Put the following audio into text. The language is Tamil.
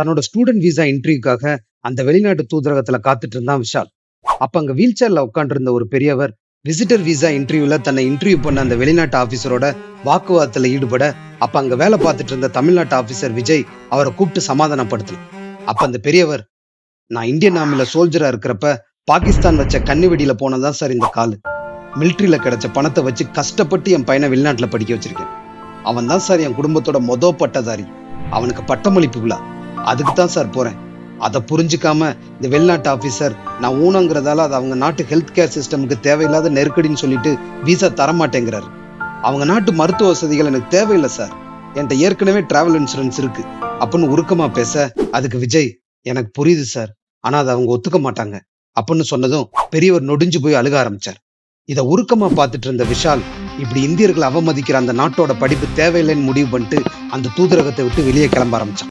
தன்னோட ஸ்டூடெண்ட் விசா இன்டர்வியூக்காக அந்த வெளிநாட்டு தூதரகத்துல காத்துட்டு இருந்தான் விஷால். அப்ப அங்க வீல் சேர்ல உட்காந்துருந்த ஒரு பெரியவர் விசிட்டர் விசா இன்டர்வியூல தன்னை இன்டர்வியூ பண்ண அந்த வெளிநாட்டு ஆபீசரோட வாக்குவாதத்துல ஈடுபட அப்ப அங்க வேலை பார்த்துட்டு இருந்த தமிழ்நாட்டு ஆபீசர் விஜய் அவரை கூப்பிட்டு சமாதானப்படுத்தணும் அப்ப அந்த பெரியவர் நான் இந்தியன் ஆர்மில சோல்ஜரா இருக்கிறப்ப பாகிஸ்தான் வச்ச கண்ணு வெடியில போனதான் சார் இந்த காலு. மிலிட்ரியில கிடைச்ச பணத்தை வச்சு கஷ்டப்பட்டு என் பையனை வெளிநாட்டுல படிக்க வச்சிருக்கேன். அவன் தான் சார் என் குடும்பத்தோட மொத பட்டதாரி. அவனுக்கு பட்டமளிப்பு விழா. அதுக்கு தான் சார் போறேன். அதை புரிஞ்சுக்காம இந்த வெளிநாட்டு ஆஃபீஸர் நான் ஊனங்கிறதால அது அவங்க நாட்டு ஹெல்த் கேர் சிஸ்டமுக்கு தேவையில்லாத நெருக்கடின்னு சொல்லிட்டு விசா தரமாட்டேங்கிறார். அவங்க நாட்டு மருத்துவ வசதிகள் எனக்கு தேவையில்லை சார். என்கிட்ட ஏற்கனவே டிராவல் இன்சூரன்ஸ் இருக்கு. அப்படின்னு உருக்கமா பேச அதுக்கு விஜய் எனக்கு புரியுது சார். ஆனா அதை அவங்க ஒத்துக்க மாட்டாங்க. அப்படின்னு சொன்னதும் பெரியவர் நொடிஞ்சு போய் அழுக ஆரம்பிச்சார். இதை உருக்கமா பார்த்துட்டு இருந்த விஷால் இப்படி இந்தியர்களை அவமதிக்கிற அந்த நாட்டோட படிப்பு தேவையில்லைன்னு முடிவு பண்ணிட்டு அந்த தூதரகத்தை விட்டு வெளியே கிளம்ப ஆரம்பிச்சான்.